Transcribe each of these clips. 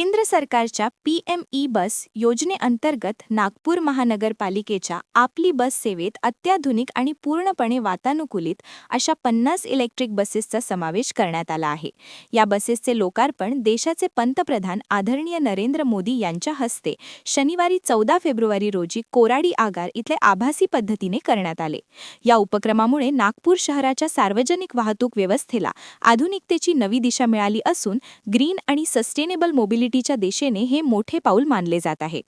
केंद्र सरकारच्या P M E बस योजनेअंतर्गत नागपूर महानगरपालिकेच्या आपली बस सेवेत अत्याधुनिक आणि पूर्णपणे वातानुकूलित अशा पन्नास इलेक्ट्रिक बसेसचा समावेश करण्यात आला आहे. या बसेसचे लोकार्पण देशाचे पंतप्रधान आदरणीय नरेंद्र मोदी यांच्या हस्ते शनिवारी चौदा फेब्रुवारी रोजी कोराडी आगार इथले आभासी पद्धतीने करण्यात आले. या उपक्रमामुळे नागपूर शहराच्या सार्वजनिक वाहतूक व्यवस्थेला आधुनिकतेची नवी दिशा मिळाली असून ग्रीन आणि सस्टेनेबल मोबिलिटी मोबिलिटीच्या दिशेने हे मोठे पाऊल मानले जात आहे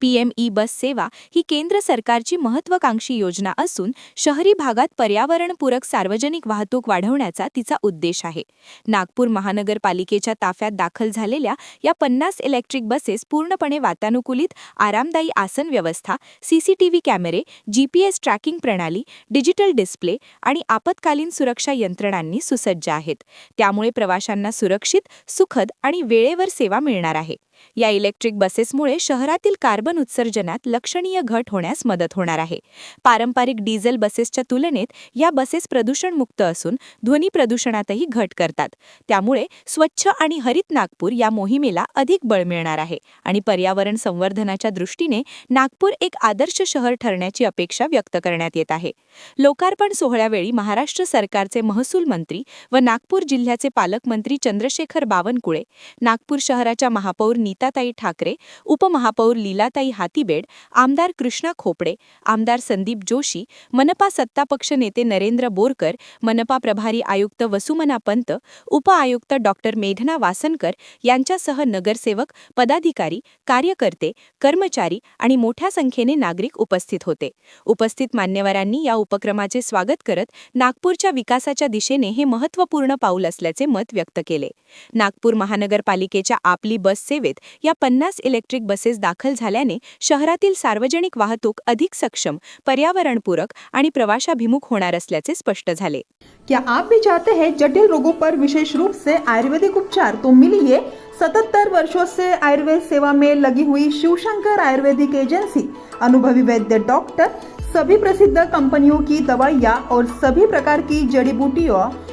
पीएम ई बस सेवा ही केंद्र सरकारची महत्वाकांक्षी योजना असून शहरी भागात पर्यावरणपूरक सार्वजनिक वाहतूक वाढवण्याचा तिचा उद्देश आहे. नागपूर महानगरपालिकेच्या ताफ्यात दाखल झालेल्या या पन्नास इलेक्ट्रिक बसेस पूर्णपणे वातानुकूलित आरामदायी आसन व्यवस्था सीसीटीव्ही कॅमेरे जीपीएस ट्रॅकिंग प्रणाली डिजिटल डिस्प्ले आणि आपत्कालीन सुरक्षा यंत्रणांनी सुसज्ज आहेत. त्यामुळे प्रवाशांना सुरक्षित सुखद आणि वेळेवर सेवा मिळणार आहे या इलेक्ट्रिक बसेसमुळे शहरातील कार्बन उत्सर्जनात लक्षणीय घट होण्यास मदत होणार आहे. पारंपरिक डिझेल बसेसच्या तुलनेत या बसेस प्रदूषणमुक्त असून ध्वनी प्रदूषणातही घट करतात. त्यामुळे स्वच्छ आणि हरित नागपूर या मोहिमेला अधिक बळ मिळणार आहे आणि पर्यावरण संवर्धनाच्या दृष्टीने नागपूर एक आदर्श शहर ठरण्याची अपेक्षा व्यक्त करण्यात येत आहे. लोकार्पण सोहळ्यावेळी महाराष्ट्र सरकारचे महसूल मंत्री व नागपूर जिल्ह्याचे पालकमंत्री चंद्रशेखर बावनकुळे नागपूर शहराच्या महापौर नीताताई ठाकरे उपमहापौर लीलाताई हातीबेड आमदार कृष्णा खोपडे आमदार संदीप जोशी मनपा सत्तापक्ष नेते नरेंद्र बोरकर मनपा प्रभारी आयुक्त वसुमना पंत उपआयुक्त डॉक्टर मेघना वासनकर यांच्यासह नगरसेवक पदाधिकारी कार्यकर्ते कर्मचारी आणि मोठ्या संख्येने नागरिक उपस्थित होते. उपस्थित मान्यवरांनी या उपक्रमाचे स्वागत करत नागपूरच्या विकासाच्या दिशेने हे महत्त्वपूर्ण पाऊल असल्याचे मत व्यक्त केले. नागपूर महानगरपालिकेच्या आपली बस सेवेत या पन्नास इलेक्ट्रिक बसेस दाखल झाल्याने शहरातील सार्वजनिक वाहतूक अधिक सक्षम पर्यावरणपूरक आणि प्रवाशाभिमुख होणार असल्याचे स्पष्ट झाले. क्या आप भी चाहते हैं जटिल रोगों पर विशेष रूप से आयुर्वेदिक उपचार? तो मिलिए सतहत्तर वर्षों से आयुर्वेद सेवा में लगी हुई शिवशंकर आयुर्वेदिक एजेंसी अनुभवी वैद्य डॉक्टर सभी प्रसिद्ध कंपनियों की दवाइयाँ और सभी प्रकार की जड़ी बूटियों